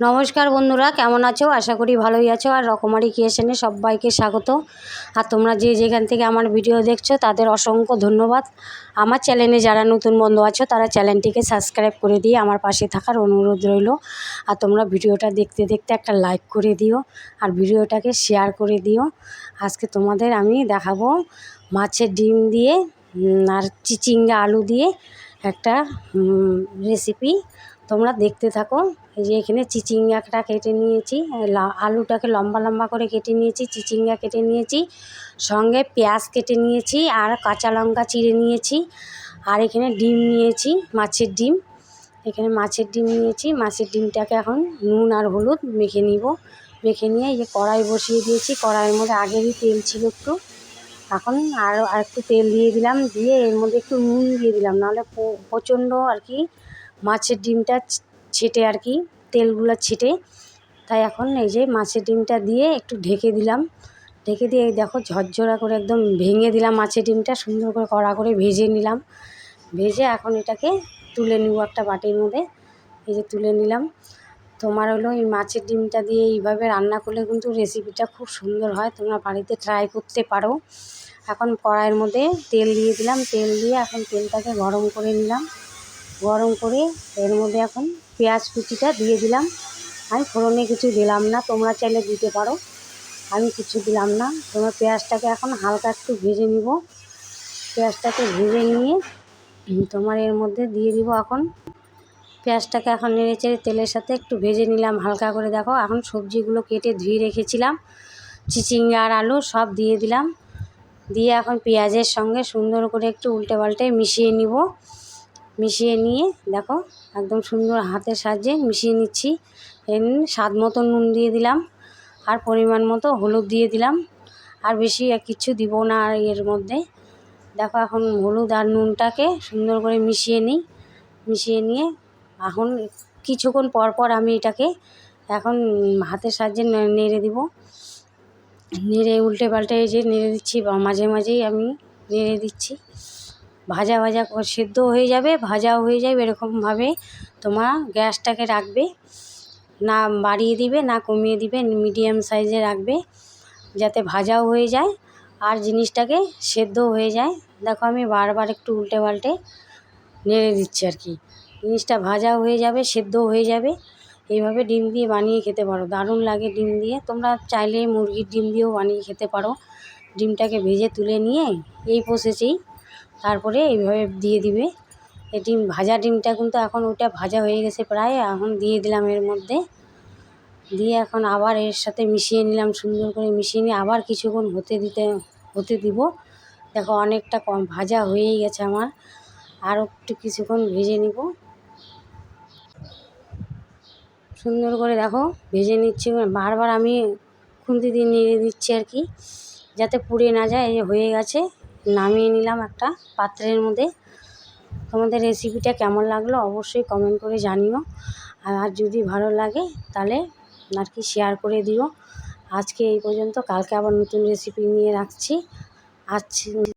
নমস্কার বন্ধুরা, কেমন আছো? আশা করি ভালোই আছো। আর রকমারি ক্রিয়েশনে সবাইকে স্বাগত। আর তোমরা যে যেখান থেকে আমার ভিডিও দেখছ, তাদের অসংখ্য ধন্যবাদ। আমার চ্যানেলে যারা নতুন বন্ধু আছো, তারা চ্যানেলটিকে সাবস্ক্রাইব করে দিয়ে আমার পাশে থাকার অনুরোধ রইল। আর তোমরা ভিডিওটা দেখতে দেখতে একটা লাইক করে দিও, আর ভিডিওটাকে শেয়ার করে দিও। আজকে তোমাদের আমি দেখাবো মাছের ডিম দিয়ে আর চিচিঙ্গা আলু দিয়ে একটা রেসিপি তোমরা দেখতে থাকো। এই যে এখানে চিচিঙ্গাটা কেটে নিয়েছি আলুটাকে লম্বা লম্বা করে কেটে নিয়েছি, চিচিঙ্গা কেটে নিয়েছি, সঙ্গে পেঁয়াজ কেটে নিয়েছি আর কাঁচা লঙ্কা চিড়ে নিয়েছি। আর এখানে ডিম নিয়েছি, মাছের ডিম। এখানে মাছের ডিম নিয়েছি, মাছের ডিমটাকে এখন নুন আর হলুদ মেখে নিব। মেখে নিয়ে এই যে কড়াই বসিয়ে দিয়েছি, কড়াইয়ের মধ্যে আগেরই তেল ছিল একটু। এখন আর একটু তেল দিয়ে দিলাম, দিয়ে এর মধ্যে একটু নুন দিয়ে দিলাম, নাহলে প্রচণ্ড আর কি মাছের ডিমটা ছেটে আর কি, তেলগুলো ছেটে। তাই এখন এই যে মাছের ডিমটা দিয়ে একটু ঢেকে দিলাম। ঢেকে দিয়ে দেখো ঝরঝরা করে একদম ভেঙে দিলাম মাছের ডিমটা, সুন্দর করে কড়া করে ভেজে নিলাম। ভেজে এখন এটাকে তুলে নিব একটা বাটির মধ্যে। এই যে তুলে নিলাম। তোমার হলো এই মাছের ডিমটা দিয়ে এইভাবে রান্না করলে কিন্তু রেসিপিটা খুব সুন্দর হয়। তোমরা বাড়িতে ট্রাই করতে পারো। এখন কড়াইয়ের মধ্যে তেল দিয়ে দিলাম। তেল দিয়ে এখন তেলটাকে গরম করে নিলাম। গরম করে এর মধ্যে এখন পেঁয়াজ কুচিটা দিয়ে দিলাম। আমি ফোড়নে কিছু দিলাম না, তোমরা চাইলে দিতে পারো। আমি কিছু দিলাম না, তোমার পেঁয়াজটাকে এখন হালকা একটু ভেজে নিব। পেঁয়াজটাকে ভেজে নিয়ে তোমার এর মধ্যে দিয়ে দিব এখন। পেঁয়াজটাকে এখন নেড়ে চেড়ে তেলের সাথে একটু ভেজে নিলাম হালকা করে। দেখো, এখন সবজিগুলো কেটে ধুয়ে রেখেছিলাম। চিচিঙ্গা আর আলু সব দিয়ে দিলাম। দিয়ে এখন পেঁয়াজের সঙ্গে সুন্দর করে একটু উল্টে পাল্টে মিশিয়ে নিব। মিশিয়ে নিয়ে, দেখো, একদম সুন্দর হাতের সাহায্যে মিশিয়ে নিচ্ছি। স্বাদ মতো নুন দিয়ে দিলাম, আর পরিমাণ মতো হলুদ দিয়ে দিলাম। আর বেশি কিছু দিব না এর মধ্যে। দেখো, এখন হলুদ আর নুনটাকে সুন্দর করে মিশিয়ে নিই। মিশিয়ে নিয়ে, এখন কিছুক্ষণ পর পর আমি এটাকে এখন হাতের সাহায্যে নেড়ে দিব। নেড়ে উল্টে পাল্টে যে নেড়ে দিচ্ছি, বা মাঝে মাঝেই আমি নেড়ে দিচ্ছি। ভাজা ভাজা সেদ্ধ হয়ে যাবে, ভাজাও হয়ে যাবে এরকমভাবে। তোমার গ্যাসটাকে রাখবে, না বাড়িয়ে দিবে, না কমিয়ে দিবে, মিডিয়াম সাইজে রাখবে, যাতে ভাজাও হয়ে যায় আর জিনিসটাকে সেদ্ধও হয়ে যায়। দেখো আমি বারবার একটু উল্টে পাল্টে নেড়ে দিচ্ছি আর কি। জিনিসটা ভাজাও হয়ে যাবে সেদ্ধও হয়ে যাবে। এইভাবে ডিম দিয়ে বানিয়ে খেতে পারো, দারুণ লাগে ডিম দিয়ে। তোমরা চাইলে মুরগির ডিম দিয়েও বানিয়ে খেতে পারো। ডিমটাকে ভেজে তুলে নিয়ে এই প্রসেসেই তারপরে এইভাবে দিয়ে দিবে। এই ডিম, ভাজা ডিমটা কিন্তু এখন ওটা ভাজা হয়ে গেছে প্রায়, এখন দিয়ে দিলাম এর মধ্যে। দিয়ে এখন আবার এর সাথে মিশিয়ে নিলাম, সুন্দর করে মিশিয়ে নিয়ে আবার কিছুক্ষণ হতে দিতে, হতে দিব। দেখো অনেকটা কম, ভাজা হয়েই গেছে আমার। আরও একটু কিছুক্ষণ ভেজে নিব। সুন্দর করে দেখো, ভেজে নিচ্ছি। বারবার আমি খুন্তি দিয়ে নিয়ে দিচ্ছি আর কি, যাতে পুড়ে না যায়, এই হয়ে গেছে। নামিয়ে নিলাম একটা পাত্রের মধ্যে। তোমাদের রেসিপিটা কেমন লাগল অবশ্যই কমেন্ট করে জানিও। আর যদি ভালো লাগে তাহলে আর কি শেয়ার করে দিও। আজকে এই পর্যন্ত, কালকে আবার নতুন রেসিপি নিয়ে রাখছি। আজ